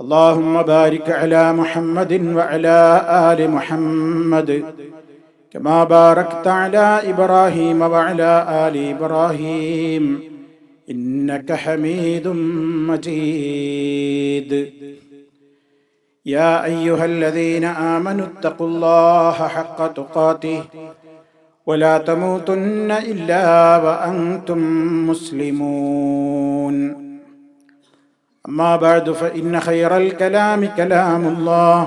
اللهم بارك على محمد وعلى ال محمد كما باركت على ابراهيم وعلى ال ابراهيم انك حميد مجيد يا ايها الذين امنوا اتقوا الله حق تقاته ولا تموتن الا وانتم مسلمون أما بعد فإن خير الكلام كلام الله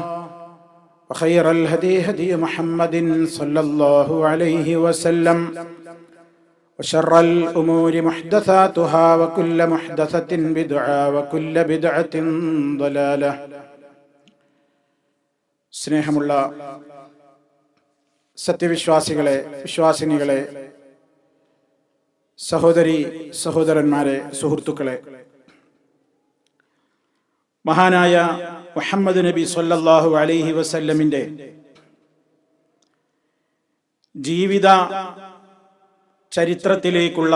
وخير الهدي هدي محمد صلى الله عليه وسلم وشر الأمور محدثاتها وكل محدثة بدعة وكل بدعة ضلالة സ്നേഹമുള്ള സത്യവിശ്വാസികളെ വിശ്വാസിനികളെ സഹോദരി സഹോദരന്മാരെ സുഹൃത്തുക്കളെ മഹാനായ മുഹമ്മദ് നബി സല്ലാഹു അലൈഹി വസല്ലമിന്റെ ജീവിത ചരിത്രത്തിലേക്കുള്ള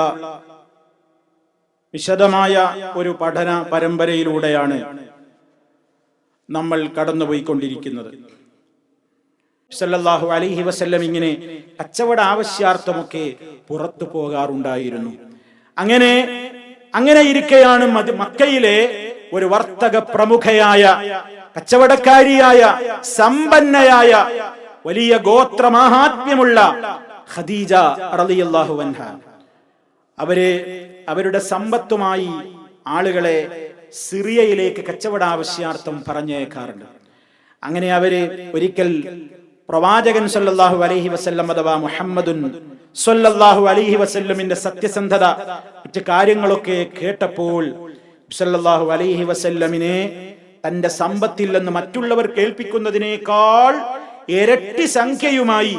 വിശദമായ ഒരു പഠന പരമ്പരയിലൂടെയാണ് നമ്മൾ കടന്നുപോയിക്കൊണ്ടിരിക്കുന്നത്. സല്ലാഹു അലൈഹി വസല്ലം ഇങ്ങനെ കച്ചവട ആവശ്യാർത്ഥമൊക്കെ പുറത്തു പോകാറുണ്ടായിരുന്നു. അങ്ങനെ അങ്ങനെ ഇരിക്കെയാണ് മക്കയിലെ ഒരു വർത്തക പ്രമുഖയായ കച്ചവടക്കാരിയായ സമ്പന്നയായ വലിയ ഗോത്രമാഹാത്മ്യമുള്ള ഖദീജ റളിയല്ലാഹു അൻഹ. അവർ അവരുടെ സമ്പത്തുമായി ആളുകളെ സിറിയയിലേക്ക് കച്ചവട ആവശ്യാർത്ഥം പറഞ്ഞേക്കാറുണ്ട് അങ്ങനെ അവർ ഒരിക്കൽ പ്രവാചകൻ സല്ലല്ലാഹു അലൈഹി വസല്ലം അഥവാ മുഹമ്മദുൻ സല്ലല്ലാഹു അലൈഹി വസല്ലമിന്റെ സത്യസന്ധത മറ്റു കാര്യങ്ങളൊക്കെ കേട്ടപ്പോൾ സല്ലല്ലാഹു അലൈഹി വസല്ലമിനെ തന്റെ സമ്പത്തിൽ നിന്ന് മറ്റുള്ളവർ കേൾപ്പിക്കുന്നതിനേക്കാൾ ഇരട്ടി സംഖ്യയുമായി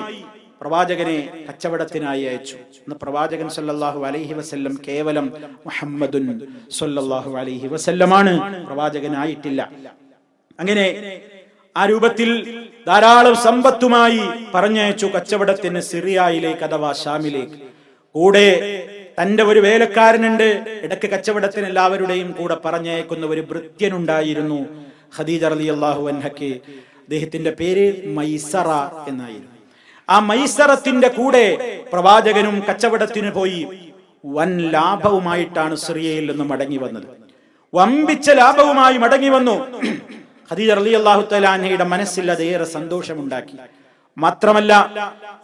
പ്രവാചകനെ കച്ചവടത്തിനായി അയച്ചു. പ്രവാചകൻ സല്ലല്ലാഹു അലൈഹി വസല്ലം കേവലം മുഹമ്മദുൻ സല്ലല്ലാഹു അലൈഹി വസല്ലമാണ്. പ്രവാചകനായിട്ടില്ല. അങ്ങനെ ആ രൂപത്തിൽ ധാരാളം സമ്പത്തുമായി പറഞ്ഞയച്ചു കച്ചവടത്തിന് സിറിയയിലേക്ക് അഥവാ ഷാമിലേക്ക്. കൂടെ തന്റെ ഒരു വേലക്കാരനുണ്ട്. ഇടയ്ക്ക് കച്ചവടത്തിന് എല്ലാവരുടെയും കൂടെ പറഞ്ഞയക്കുന്ന ഒരു ഭൃത്യനുണ്ടായിരുന്നു ഖദീജ അലി അള്ളാഹു അൻഹക്ക് അദ്ദേഹത്തിന്റെ പേര് മൈസറ എന്നായിരുന്നു. ആ മൈസറത്തിന്റെ കൂടെ പ്രവാചകനും കച്ചവടത്തിന് പോയി വൻ ലാഭവുമായിട്ടാണ് സിറിയയിൽ നിന്ന് മടങ്ങി വന്നത്. വമ്പിച്ച ലാഭവുമായി മടങ്ങി വന്നു. ഖദീജ അലി അള്ളാഹു തലാൻഹയുടെ മനസ്സിൽ അത് ഏറെ സന്തോഷമുണ്ടാക്കി. മാത്രമല്ല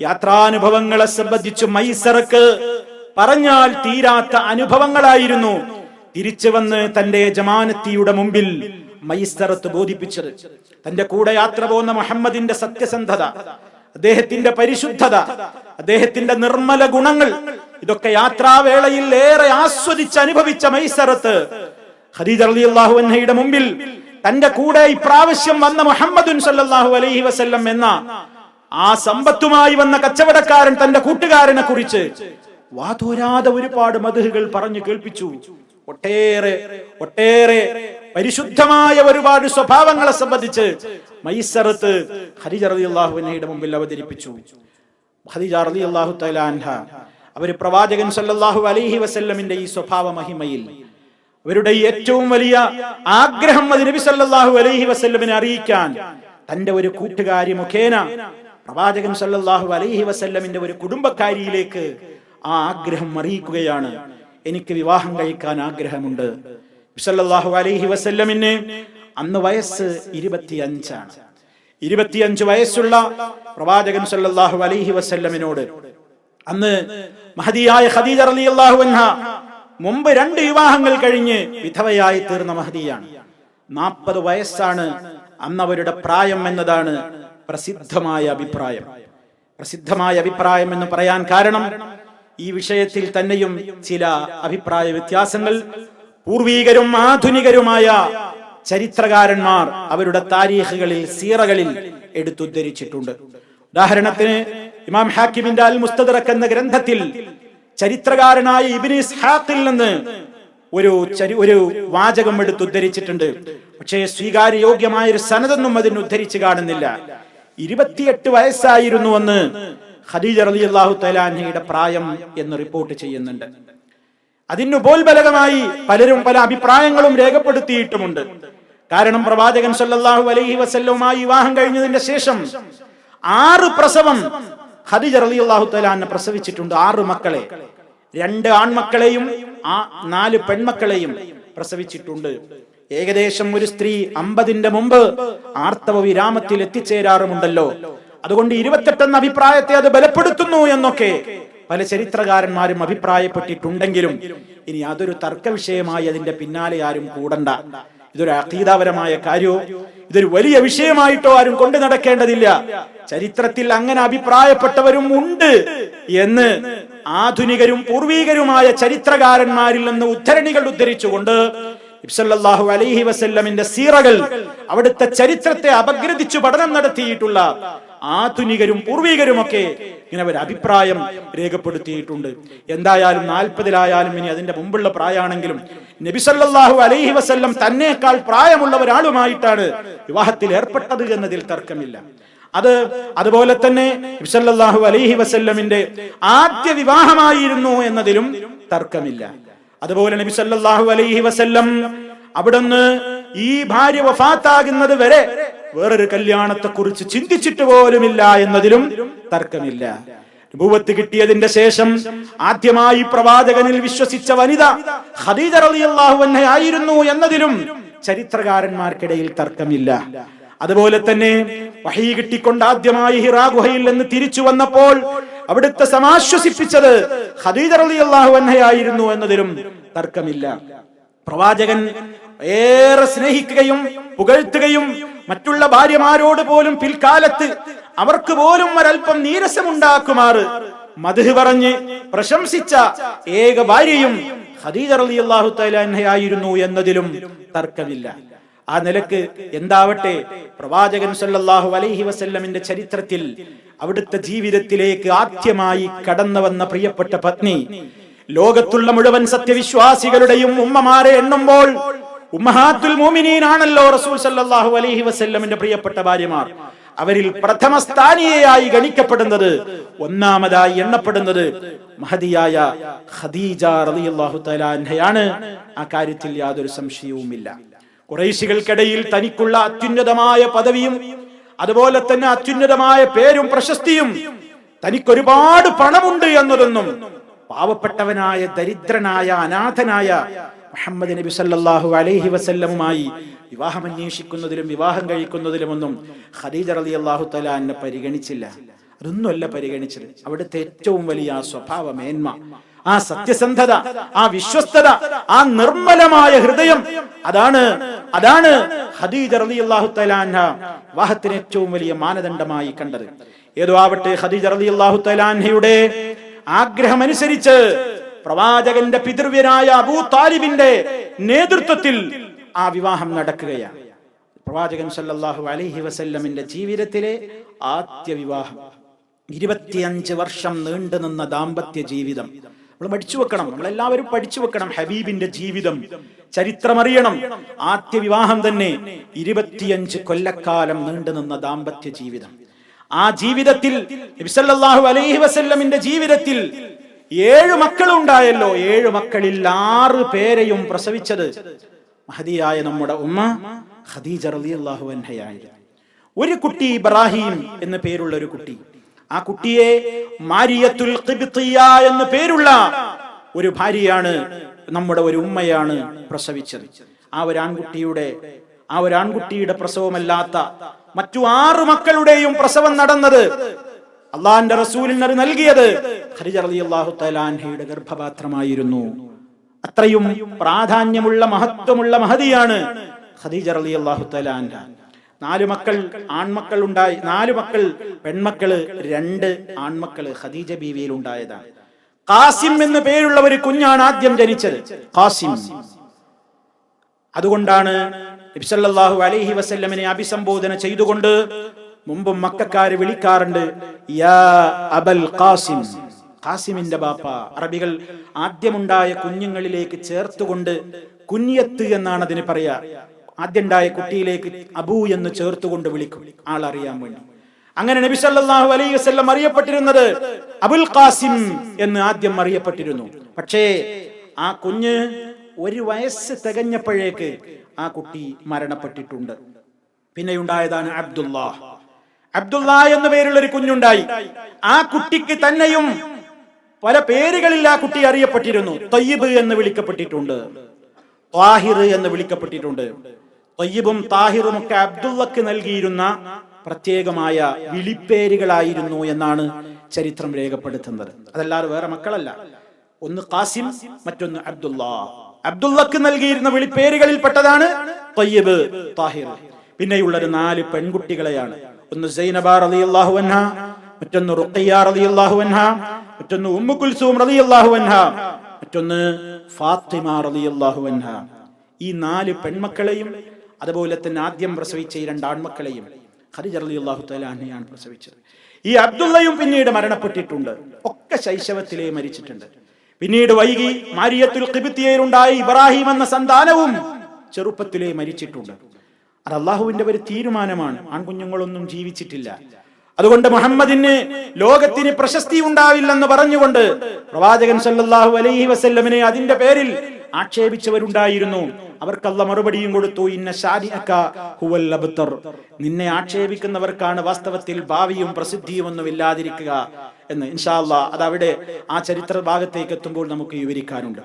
യാത്രാനുഭവങ്ങളെ സംബന്ധിച്ച് മൈസറക്ക് പറഞ്ഞാൽ തീരാത്ത അനുഭവങ്ങളായിരുന്നു. തിരിച്ചു വന്ന് തന്റെ ജമാനത്തിയുടെ മുമ്പിൽ മൈസ്തറത്ത് ബോധിപ്പിച്ചത്. തന്റെ കൂടെ യാത്ര പോകുന്ന മുഹമ്മദിന്റെ സത്യസന്ധത അദ്ദേഹത്തിന്റെ പരിശുദ്ധത അദ്ദേഹത്തിന്റെ നിർമ്മല ഗുണങ്ങൾ ഇതൊക്കെ യാത്രാവേളയിൽ ഏറെ ആസ്വദിച്ച് അനുഭവിച്ച മൈസറത്ത് ഖദീജ റളിയല്ലാഹു അൻഹയുടെ മുമ്പിൽ തന്റെ കൂടെ ഇപ്രാവശ്യം വന്ന മുഹമ്മദുൻ സല്ലല്ലാഹു അലൈഹി വസല്ലം എന്ന ആ സമ്പത്തുമായി വന്ന കച്ചവടക്കാരൻ തന്റെ കൂട്ടുകാരനെ കുറിച്ച് വാതോരാതെ ഒരുപാട് മധുഹുകൾ പറഞ്ഞു കേൾപ്പിച്ചു. ഒട്ടേറെ ഒട്ടേറെ പരിശുദ്ധമായ ഒരുപാട് സ്വഭാവങ്ങളെ സംബന്ധിച്ച് മൈസറത്ത് ഖദീജ റളിയല്ലാഹു അൻഹയുടെ മുമ്പിൽ അവതരിപ്പിച്ചു. ഖദീജ റളിയല്ലാഹു അള്ളാഹു അൻഹ അവർ പ്രവാചകൻ സല്ലാഹു അലൈഹി വസല്ലമിന്റെ ഈ സ്വഭാവ മഹിമയിൽ അവരുടെ ഏറ്റവും വലിയ ആഗ്രഹം അത് നബി സല്ലാഹു അലൈഹി വസല്ലമിനെ അറിയിക്കാൻ തന്റെ ഒരു കൂട്ടുകാരി മുഖേന പ്രവാചകൻ സല്ലാഹു അലൈഹി വസല്ലമിന്റെ ഒരു കുടുംബക്കാരിയിലേക്ക് ആ ആഗ്രഹം അറിയിക്കുകയാണ്. എനിക്ക് വിവാഹം കഴിക്കാൻ ആഗ്രഹമുണ്ട്. വിസല്ലാഹു അലൈഹി വസല്ലമിന് അന്ന് വയസ്സ് ഇരുപത്തിയഞ്ചാണ്. ഇരുപത്തിയഞ്ച് വയസ്സുള്ള പ്രവാചകൻ സല്ലാഹു അലൈഹി വസല്ലമിനോട് അന്ന് മഹദിയായ ഖദീജ റളിയല്ലാഹു അൻഹ മുമ്പ് രണ്ട് വിവാഹങ്ങൾ കഴിഞ്ഞ് വിധവയായി തീർന്ന മഹദിയാണ്. നാൽപ്പത് വയസ്സാണ് അന്നവരുടെ പ്രായം എന്നതാണ് പ്രസിദ്ധമായ അഭിപ്രായം. പ്രസിദ്ധമായ അഭിപ്രായം എന്ന് പറയാൻ കാരണം ഈ വിഷയത്തിൽ തന്നെയും ചില അഭിപ്രായ വ്യത്യാസങ്ങൾ. പൂർവീകരും ആധുനികരുമായ ചരിത്രകാരന്മാർ അവരുടെ താരീഖുകളിൽ സീറകളിൽ എടുത്തുദ്ധരിച്ചിട്ടുണ്ട്. ഉദാഹരണത്തിന് ഇമാം ഹാക്കിമിന്റെ അൽ മുസ്തദറക് എന്ന ഗ്രന്ഥത്തിൽ ചരിത്രകാരനായ ഇബിനിസ് ഹാക്കിൽ നിന്ന് ഒരു ഒരു വാചകം എടുത്ത് ഉദ്ധരിച്ചിട്ടുണ്ട് പക്ഷേ സ്വീകാര്യയോഗ്യമായ ഒരു സനതൊന്നും അതിന് ഉദ്ധരിച്ച് കാണുന്നില്ല. ഇരുപത്തിയെട്ട് വയസ്സായിരുന്നു എന്ന് ഖദീജ റളിയല്ലാഹു തലാൻഹയുടെ പ്രായം എന്ന് റിപ്പോർട്ട് ചെയ്യുന്നുണ്ട്. അതിന് പോൽബലകമായി പലരും പല അഭിപ്രായങ്ങളും രേഖപ്പെടുത്തിയിട്ടുമുണ്ട്. കാരണം പ്രവാചകൻ സല്ലാഹു അലൈഹി വസല്ലവുമായി വിവാഹം കഴിഞ്ഞതിന്റെ ശേഷം ആറ് പ്രസവം ഖദീജ റളിയല്ലാഹു തലാനെ പ്രസവിച്ചിട്ടുണ്ട്. ആറ് മക്കളെ. രണ്ട് ആൺമക്കളെയും ആ നാല് പെൺമക്കളെയും പ്രസവിച്ചിട്ടുണ്ട്. ഏകദേശം ഒരു സ്ത്രീ അമ്പതിന്റെ മുമ്പ് ആർത്തവ വിരാമത്തിൽ എത്തിച്ചേരാറുമുണ്ടല്ലോ. അതുകൊണ്ട് ഇരുപത്തെട്ടെന്ന അഭിപ്രായത്തെ അത് ബലപ്പെടുത്തുന്നു എന്നൊക്കെ പല ചരിത്രകാരന്മാരും അഭിപ്രായപ്പെട്ടിട്ടുണ്ടെങ്കിലും ഇനി അതൊരു തർക്ക വിഷയമായി അതിന്റെ പിന്നാലെ ആരും കൂടണ്ട. ഇതൊരു അതീതാപരമായ കാര്യമോ ഇതൊരു വലിയ വിഷയമായിട്ടോ ആരും കൊണ്ടു നടക്കേണ്ടതില്ല. ചരിത്രത്തിൽ അങ്ങനെ അഭിപ്രായപ്പെട്ടവരും ഉണ്ട് എന്ന് ആധുനികരും പൂർവീകരുമായ ചരിത്രകാരന്മാരിൽ നിന്ന് ഉദ്ധരണികൾ ഉദ്ധരിച്ചുകൊണ്ട് ഇബ്സല്ലാഹു അലൈഹി വസല്ലമിന്റെ സീറകൾ അവിടുത്തെ ചരിത്രത്തെ അപഗ്രഥിച്ചു പഠനം നടത്തിയിട്ടുള്ള ആധുനികരും പൂർവികരുമൊക്കെ ഇങ്ങനെ ഒരു അഭിപ്രായം രേഖപ്പെടുത്തിയിട്ടുണ്ട്. എന്തായാലും നാൽപ്പതിലായാലും ഇനി അതിന്റെ മുമ്പുള്ള പ്രായമാണെങ്കിലും നബിസല്ലാഹു അലൈഹി വസ്ല്ലം തന്നെക്കാൾ പ്രായമുള്ള ഒരാളുമായിട്ടാണ് വിവാഹത്തിൽ ഏർപ്പെട്ടത് എന്നതിൽ തർക്കമില്ല. അത് അതുപോലെ തന്നെ നബിസല്ലാഹു അലൈഹി വസല്ലമിന്റെ ആദ്യ വിവാഹമായിരുന്നു എന്നതിലും തർക്കമില്ല. അതുപോലെ നബിസല്ലാഹു അലൈഹി വസല്ലം അവിടുന്ന് ഈ ഭാര്യ വഫാത്താകുന്നത് വരെ വേറൊരു കല്യാണത്തെ കുറിച്ച് ചിന്തിച്ചിട്ട് പോലുമില്ല എന്നതിലും തർക്കമില്ല. നുബുവത്ത് കിട്ടിയതിന്റെ ശേഷം ആദ്യമായി പ്രവാചകനിൽ വിശ്വസിച്ച വനിത ഖദീജ റളിയല്ലാഹു അൻഹ ആയിരുന്നു എന്നതിലും ചരിത്രകാരന്മാർക്കിടയിൽ തർക്കമില്ല. അതുപോലെ തന്നെ വഹി കിട്ടിക്കൊണ്ട് ആദ്യമായി ഹിറാ ഗുഹയിൽ നിന്ന് തിരിച്ചു വന്നപ്പോൾ അവിടുത്തെ സമാശ്വസിപ്പിച്ചത് ഖദീജ റളിയല്ലാഹു അൻഹയായിരുന്നു എന്നതിലും തർക്കമില്ല. പ്രവാചകൻ ഏറെ സ്നേഹിക്കുകയും പുകഴ്ത്തുകയും മറ്റുള്ള ഭാര്യമാരോട് പോലും പിൽക്കാലത്ത് അവർക്ക് പോലും ഒരൽപ്പം നീരസമുണ്ടാക്കുമാറ്. മധു പറഞ്ഞ് പ്രശംസിച്ച ഏക ഭാര്യയും ഖദീജ റളിയല്ലാഹു തആല അൻഹയായിരുന്നു എന്നതിലും തർക്കമില്ല. ആ നിലയ്ക്ക് എന്താവട്ടെ? പ്രവാചകൻ സല്ലല്ലാഹു അലൈഹി വസല്ലമിന്റെ ചരിത്രത്തിൽ അവിടുത്തെ ജീവിതത്തിലേക്ക് ആദ്യമായി കടന്നു വന്ന പ്രിയപ്പെട്ട പത്നി ലോകത്തുള്ള മുഴുവൻ സത്യവിശ്വാസികളുടെയും ഉമ്മമാരെ എണ്ണുമ്പോൾ ഉമ്മഹാത്തുൽ മോമിനീൻ ആണല്ലോ റസൂൽ സല്ലാഹു അലൈഹി വസല്ലമിന്റെ പ്രിയപ്പെട്ട ഭാര്യമാർ. അവരിൽ പ്രഥമ സ്ഥാനീയയായി ഗണിക്കപ്പെടുന്നത് ഒന്നാമതായി എണ്ണപ്പെടുന്നത് മഹതിയായ ഖദീജ റളിയല്ലാഹു ആ കാര്യത്തിൽ യാതൊരു സംശയവുമില്ല. കുറേശികൾക്കിടയിൽ തനിക്കുള്ള അത്യുന്നതമായ പദവിയും അതുപോലെ തന്നെ അത്യുന്നതമായ പേരും പ്രശസ്തിയും തനിക്കൊരുപാട് പണമുണ്ട് എന്നതൊന്നും പാവപ്പെട്ടവനായ ദരിദ്രനായ അനാഥനായ മുഹമ്മദ് നബി സല്ലാഹു അലൈഹി വസല്ലമുമായി വിവാഹം അന്വേഷിക്കുന്നതിലും വിവാഹം കഴിക്കുന്നതിലുമൊന്നും ഖദീജ അള്ളാഹു തല എന്നെ പരിഗണിച്ചില്ല. അതൊന്നുമല്ല പരിഗണിച്ചത്. അവിടുത്തെ ഏറ്റവും വലിയ ആ സ്വഭാവ മേന്മ ആ സത്യസന്ധത ആ വിശ്വസ്തത ആ നിർമ്മലമായ ഹൃദയം അതാണ് അതാണ് ഖദീജ റളിയല്ലാഹു അൻഹ വിവാഹത്തിന് ഏറ്റവും വലിയ മാനദണ്ഡമായി കണ്ടത്. ഏതോ ആവട്ടെ റളിയല്ലാഹു അള്ളാഹു തലാൻഹയുടെ ആഗ്രഹമനുസരിച്ച് പ്രവാചകന്റെ പിതൃവ്യനായ അബൂ താലിബിന്റെ നേതൃത്വത്തിൽ ആ വിവാഹം നടക്കുകയാണ്. പ്രവാചകൻ സല്ലാഹു അലഹി വസല്ലമിന്റെ ജീവിതത്തിലെ ആദ്യ വിവാഹം. ഇരുപത്തിയഞ്ച് വർഷം നീണ്ടു നിന്ന ദാമ്പത്യ ജീവിതം. നമ്മൾ പഠിച്ചു വെക്കണം. നമ്മളെല്ലാവരും പഠിച്ചു വെക്കണം ഹബീബിന്റെ ജീവിതം. ചരിത്രമറിയണം. ആദ്യ വിവാഹം തന്നെ ഇരുപത്തിയഞ്ച് കൊല്ലക്കാലം നീണ്ടു നിന്ന ദാമ്പത്യ ജീവിതം. ആ ജീവിതത്തിൽ അലൈഹി വസല്ലമിന്റെ ജീവിതത്തിൽ ഏഴ് മക്കളുണ്ടായല്ലോ. ഏഴ് മക്കളിൽ ആറ് പേരെയും പ്രസവിച്ചത് മഹദിയായ നമ്മുടെ ഉമ്മ ഖദീജ റളിയല്ലാഹു ഒരു കുട്ടി ഇബ്രാഹിം എന്ന് പേരുള്ള ഒരു കുട്ടി. ആ കുട്ടിയെ മാരിയത്തുൽ എന്ന പേരുള്ള ഒരു ഭാര്യയാണ് നമ്മുടെ ഒരു ഉമ്മയാണ് പ്രസവിച്ചത്. ആ ഒരു ആൺകുട്ടിയുടെ ആ ഒരു ആൺകുട്ടിയുടെ പ്രസവമല്ലാത്ത മറ്റു ആറ് മക്കളുടെയും പ്രസവം നടന്നത് അള്ളാന്റെ റസൂലിന് അത് നൽകിയത്. ഖദീജ റളിയല്ലാഹു തആല അൻഹയുടെ ഗർഭപാത്രമായിരുന്നു. അത്രയും പ്രാധാന്യമുള്ള മഹത്വമുള്ള മഹതിയാണ് ഖദീജ റളിയല്ലാഹു തആല അൻഹ. നാല് മക്കൾ ആൺമക്കൾ ഉണ്ടായി നാല് മക്കൾ പെൺമക്കൾ രണ്ട് ആൺമക്കൾ ഖദീജ ബീവിയിൽ ഉണ്ടായതാണ് ഖാസിം എന്ന് പേരുള്ള ഒരു കുഞ്ഞാണ് ആദ്യം ജനിച്ചത്. ഖാസിം. അതുകൊണ്ടാണ് നബിസല്ലാഹു അലൈഹി വസല്ലമിനെ അഭിസംബോധന ചെയ്തുകൊണ്ട് മുമ്പും മക്കാര് വിളിക്കാറുണ്ട് യാ അബൽ ഖാസിം. ഖാസിമിന്റെ ബാപ്പ. അറബികൾ ആദ്യമുണ്ടായ കുഞ്ഞുങ്ങളിലേക്ക് ചേർത്തുകൊണ്ട് കുഞ്ഞിയത്ത് എന്നാണ് അതിന് പറയാ. ആദ്യമുണ്ടായ കുട്ടിയിലേക്ക് അബു എന്ന് ചേർത്തുകൊണ്ട് വിളിക്കും. ആളറിയാൻ വേണ്ടി. അങ്ങനെ നബി സല്ലല്ലാഹു അലൈഹി വസല്ലം അറിയപ്പെട്ടിരുന്നത് അബുൽ ഖാസിം എന്ന് ആദ്യം അറിയപ്പെട്ടിരുന്നു. പക്ഷേ ആ കുഞ്ഞ് ഒരു വയസ്സ് തികഞ്ഞപ്പോഴേക്ക് ആ കുട്ടി മരണപ്പെട്ടിട്ടുണ്ട്. പിന്നെയുണ്ടായതാണ് അബ്ദുള്ള അബ്ദുള്ള എന്ന പേരുള്ള ഒരു കുഞ്ഞുണ്ടായി. ആ കുട്ടിക്ക് തന്നെയും പല പേരുകളിൽ ആ കുട്ടി അറിയപ്പെട്ടിരുന്നു. തയ്യബ് എന്ന് വിളിക്കപ്പെട്ടിട്ടുണ്ട്. താഹിർ എന്ന് വിളിക്കപ്പെട്ടിട്ടുണ്ട്. തയ്യബും താഹിറും ഒക്കെ അബ്ദുള്ളക്ക് നൽകിയിരുന്ന പ്രത്യേകമായ വിളിപ്പേരുകളായിരുന്നു എന്നാണ് ചരിത്രം രേഖപ്പെടുത്തുന്നത്. അതല്ലാതെ വേറെ മക്കളല്ല. ഒന്ന് കാസിം മറ്റൊന്ന് അബ്ദുള്ള. അബ്ദുള്ളക്ക് നൽകിയിരുന്ന വിളിപ്പേരുകളിൽ പെട്ടതാണ് തയ്യബ് താഹിർ. പിന്നെയുള്ളത് നാല് പെൺകുട്ടികളെയാണ്. ഒന്ന് സൈനബ റളിയല്ലാഹു അൻഹ മറ്റൊന്ന് റുഖയ്യ റളിയല്ലാഹു അൻഹ മറ്റൊന്ന് ഉമ്മു കുൽസൂം റളിയല്ലാഹു അൻഹ മറ്റൊന്ന് ഫാത്തിമ റളിയല്ലാഹു അൻഹ. ഈ നാല് പെൺമക്കളെയും അതുപോലെ തന്നെ ആദ്യം പ്രസവിച്ച ഈ രണ്ട് ആൺമക്കളെയും ഖദീജ റളിയല്ലാഹു അള്ളാഹു തലാനെയാണ് പ്രസവിച്ചത്. ഈ അബ്ദുള്ളയും പിന്നീട് മരണപ്പെട്ടിട്ടുണ്ട്. ഒക്കെ ശൈശവത്തിലേ മരിച്ചിട്ടുണ്ട്. പിന്നീട് വൈകി മാരിയത്തുൽ ഖിബ്തിയയിലുണ്ടായ ഇബ്രാഹിം എന്ന സന്താനവും ചെറുപ്പത്തിലേ മരിച്ചിട്ടുണ്ട്. അത് അള്ളാഹുവിന്റെ ഒരു തീരുമാനമാണ്. ആൺകുഞ്ഞുങ്ങളൊന്നും ജീവിച്ചിട്ടില്ല. അതുകൊണ്ട് മുഹമ്മദിന് ലോകത്തിന് പ്രശസ്തി ഉണ്ടാവില്ലെന്ന് പറഞ്ഞുകൊണ്ട് പ്രവാചകൻ സല്ലാഹു അലൈഹി വസല്ലമിനെ അതിന്റെ പേരിൽ ആക്ഷേപിച്ചവരുണ്ടായിരുന്നു. അവർക്കല്ല മറുപടിയും കൊടുത്തു ഇന്ന ഹുവൽ നിന്നെ ആക്ഷേപിക്കുന്നവർക്കാണ് വാസ്തവത്തിൽ ഭാവിയും പ്രസിദ്ധിയും ഒന്നും ഇല്ലാതിരിക്കുക എന്ന്. ഇൻഷാല്ല അത് അവിടെ ആ ചരിത്ര ഭാഗത്തേക്ക് എത്തുമ്പോൾ നമുക്ക് വിവരിക്കാനുണ്ട്.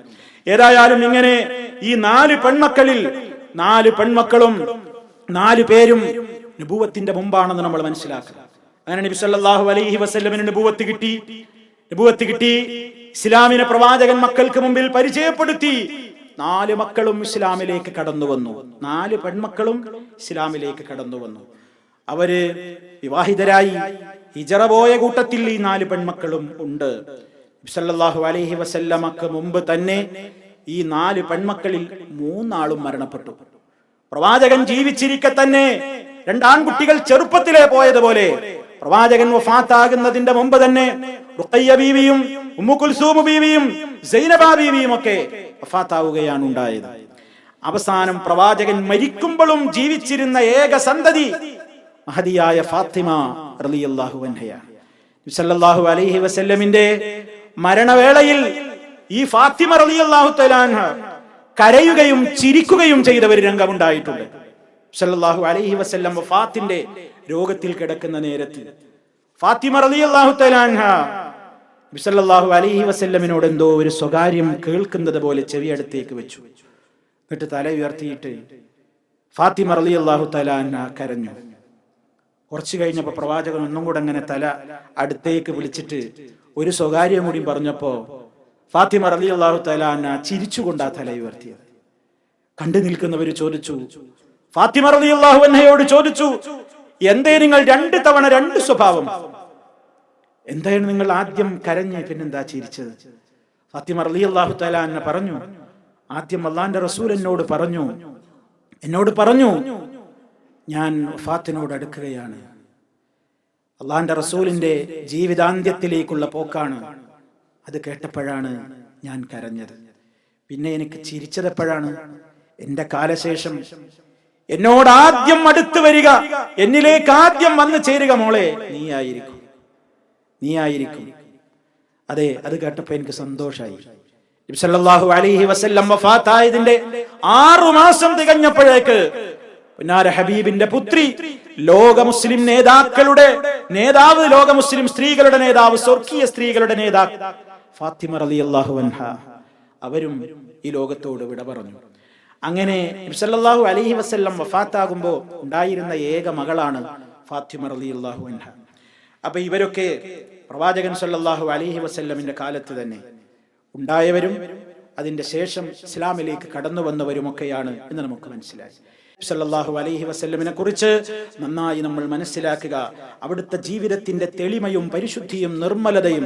ഏതായാലും ഇങ്ങനെ ഈ നാല് പെൺമക്കളിൽ നാല് പെൺമക്കളും നാല് പേരും നുപൂവത്തിന്റെ മുമ്പാണെന്ന് നമ്മൾ മനസ്സിലാക്കുക അങ്ങനെ നബി സല്ലല്ലാഹു അലൈഹി വസ്ല്ലമിന് നുപൂവത്ത് കിട്ടി. നുപൂവത്ത് കിട്ടി. ഇസ്ലാമിനെ പ്രവാചകൻ മക്കൾക്ക് മുമ്പിൽ പരിചയപ്പെടുത്തി. നാല് മക്കളും ഇസ്ലാമിലേക്ക് കടന്നു വന്നു. നാല് പെൺമക്കളും ഇസ്ലാമിലേക്ക് കടന്നു വന്നു. അവർ വിവാഹിതരായി. ഹിജറ പോയ കൂട്ടത്തിൽ ഈ നാല് പെൺമക്കളും ഉണ്ട്. നബി സല്ലല്ലാഹു അലൈഹി വസല്ലമക്ക് മുമ്പ് തന്നെ ഈ നാല് പെൺമക്കളിൽ മൂന്നാളും മരണപ്പെട്ടു. പ്രവാചകൻ ജീവിച്ചിരിക്കെ തന്നെ രണ്ടാൺകുട്ടികൾ ചെറുപ്പത്തിലെ പോയതുപോലെ പ്രവാചകൻ വഫാത്താകുന്നതിന്റെ മുമ്പ് തന്നെ റുഖയ്യ ബീവിയും ബീവിയും സൈനബ ബീവിയും ഒക്കെ വഫാത്താവുകയാണ് ഉണ്ടായത് അവസാനം പ്രവാചകൻ മരിക്കുമ്പോഴും ജീവിച്ചിരുന്ന ഏക സന്തതി മഹതിയായ ഫാത്തിമ റളിയല്ലാഹു അൻഹയാണ് സല്ലല്ലാഹു അലൈഹി വസല്ലമിന്റെ മരണവേളയിൽ ഈ ഫാത്തിമ റളിയല്ലാഹു തആല കരയുകയും ചിരിക്കുകയും ചെയ്ത ഒരു രംഗമുണ്ടായിട്ടുണ്ട്. സല്ലാഹു അലൈഹി വസ്ല്ലം ഫാത്തിന്റെ രോഗത്തിൽ കിടക്കുന്ന നേരത്ത്. ഫാത്തിമ റളിയല്ലാഹു നബി സല്ലല്ലാഹു അലൈഹി വസല്ലമിനോട് എന്തോ ഒരു സ്വകാര്യം കേൾക്കുന്നത് പോലെ ചെവി അടുത്തേക്ക് വെച്ചു. എന്നിട്ട് തല ഉയർത്തിയിട്ട് ഫാത്തിമ റളിയല്ലാഹു അൻഹ കരഞ്ഞു. കുറച്ചു കഴിഞ്ഞപ്പോ പ്രവാചകൻ ഒന്നും കൂടെ അങ്ങനെ തല അടുത്തേക്ക് വിളിച്ചിട്ട് ഒരു സ്വകാര്യം കൂടി പറഞ്ഞപ്പോ ഫാത്തിമ റലി അള്ളാഹു തലാന ചിരിച്ചുകൊണ്ട് ചിരിച്ചുകൊണ്ടാ തല ഉയർത്തിയത്. കണ്ടു നിൽക്കുന്നവർ ചോദിച്ചു ഫാത്തിമ അള്ളാഹു എന്നയോട് ചോദിച്ചു എന്തേ നിങ്ങൾ രണ്ട് തവണ രണ്ട് സ്വഭാവം? എന്താണ് നിങ്ങൾ ആദ്യം കരഞ്ഞ് പിന്നെന്താ ചിരിച്ചത്? ഫാത്തിമ റളിയല്ലാഹു അള്ളാഹു തലാന പറഞ്ഞു ആദ്യം അള്ളാന്റെ റസൂൽ എന്നോട് പറഞ്ഞു എന്നോട് പറഞ്ഞു ഞാൻ ഫാത്തിനോട് അടുക്കുകയാണ്. അള്ളാന്റെ റസൂലിന്റെ ജീവിതാന്ത്യത്തിലേക്കുള്ള പോക്കാണ്. അത് കേട്ടപ്പോഴാണ് ഞാൻ കരഞ്ഞത്. പിന്നെ എനിക്ക് ചിരിച്ചതെപ്പോഴാണ് എന്റെ കാലശേഷം എന്നോട് ആദ്യം അടുത്തു വരിക എന്നിലേക്ക് ആദ്യം വന്നു ചേരുക മോളെ നീ ആയിരിക്കും. നീ ആയിരിക്കും. അതെ അത് കേട്ടപ്പോ എനിക്ക് സന്തോഷമായി നബി സല്ലല്ലാഹു അലൈഹി വസല്ലം വഫാത്തായതിന്റെ ആറു മാസം തികഞ്ഞപ്പോഴേക്ക് പുന്നാര ഹബീബിന്റെ പുത്രി ലോക മുസ്ലിം നേതാക്കളുടെ നേതാവ് ലോക മുസ്ലിം സ്ത്രീകളുടെ നേതാവ് സ്വർഗീയ സ്ത്രീകളുടെ നേതാവ് ഫാത്തിമ റളിയല്ലാഹു അൻഹ അവരും ഈ ലോകത്തോട് വിട പറഞ്ഞു. അങ്ങനെ നബി അലഹി വസല്ലം വഫാത്താകുമ്പോൾ ഉണ്ടായിരുന്ന ഏക മകളാണ് ഫാത്തിമ റളിയല്ലാഹു അൻഹ. അപ്പൊ ഇവരൊക്കെ പ്രവാചകൻ സല്ലാഹു അലൈഹി വസ്ല്ലമിന്റെ കാലത്ത് തന്നെ ഉണ്ടായവരും അതിന്റെ ശേഷം ഇസ്ലാമിലേക്ക് കടന്നു വന്നവരുമൊക്കെയാണ് എന്ന് നമുക്ക് മനസ്സിലായി. സല്ലല്ലാഹു അലൈഹി വസ്ല്ലമിനെ കുറിച്ച് നന്നായി നമ്മൾ മനസ്സിലാക്കുക. അവിടുത്തെ ജീവിതത്തിന്റെ തെളിമയും പരിശുദ്ധിയും നിർമ്മലതയും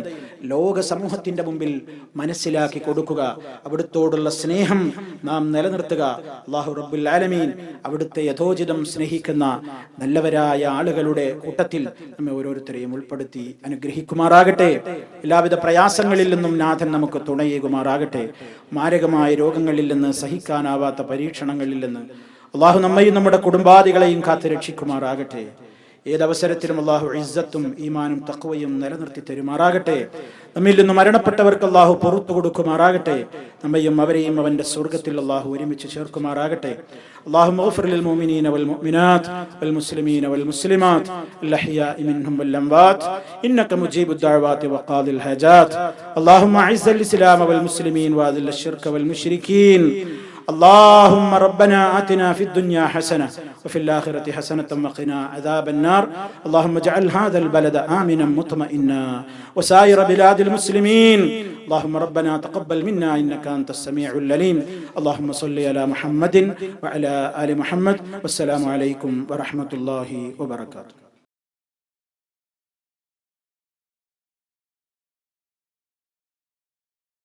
ലോക സമൂഹത്തിന്റെ മുമ്പിൽ മനസ്സിലാക്കി കൊടുക്കുക. അവിടുത്തോടുള്ള സ്നേഹം നാം നിലനിർത്തുക. അള്ളാഹു റബ്ബുൽ ആലമീൻ അവിടുത്തെ യഥോചിതം സ്നേഹിക്കുന്ന നല്ലവരായ ആളുകളുടെ കൂട്ടത്തിൽ നമ്മെ ഓരോരുത്തരെയും ഉൾപ്പെടുത്തി അനുഗ്രഹിക്കുമാറാകട്ടെ. എല്ലാവിധ പ്രയാസങ്ങളിൽ നിന്നും നാഥൻ നമുക്ക് തുണയേകുമാറാകട്ടെ. മാരകമായ രോഗങ്ങളിൽ നിന്ന് സഹിക്കാനാവാത്ത പരീക്ഷണങ്ങളിൽ നിന്ന് അള്ളാഹു നമ്മയും നമ്മുടെ കുടുംബാദികളെയും കാത്തു രക്ഷിക്കുമാറാകട്ടെ. ഏതവസരത്തിലും അള്ളാഹു ഇസ്സത്തും ഈമാനും തക്കവയും നിലനിർത്തി തരുമാറാകട്ടെ. നമ്മിൽ നിന്ന് മരണപ്പെട്ടവർക്ക് അള്ളാഹു പുറത്തു കൊടുക്കുമാറാകട്ടെ. നമ്മയും അവരെയും അവന്റെ സ്വർഗത്തിൽ അള്ളാഹു ഒരുമിച്ച് ചേർക്കുമാറാകട്ടെ. അള്ളാഹു മുഅ്മിനീന വൽ മുഅ്മിനാത്ത് വൽ മുസ്ലിമീന വൽ മുസ്ലിമാത്ത് മുജീബുദ് ഹജാത്ത്. അല്ലാഹുമ്മ ഇസ്ലാമ വൽ മുസ്ലിമീൻ വഅദിൽ വൽ اللهم ربنا آتنا في الدنيا حسنة وفي الآخرة حسنة وقنا عذاب النار. اللهم اجعل هذا البلد آمنا مطمئنا وسائر بلاد المسلمين. اللهم ربنا تقبل منا إنك أنت السميع العليم. اللهم صل على محمد وعلى آل محمد. والسلام عليكم ورحمة الله وبركاته.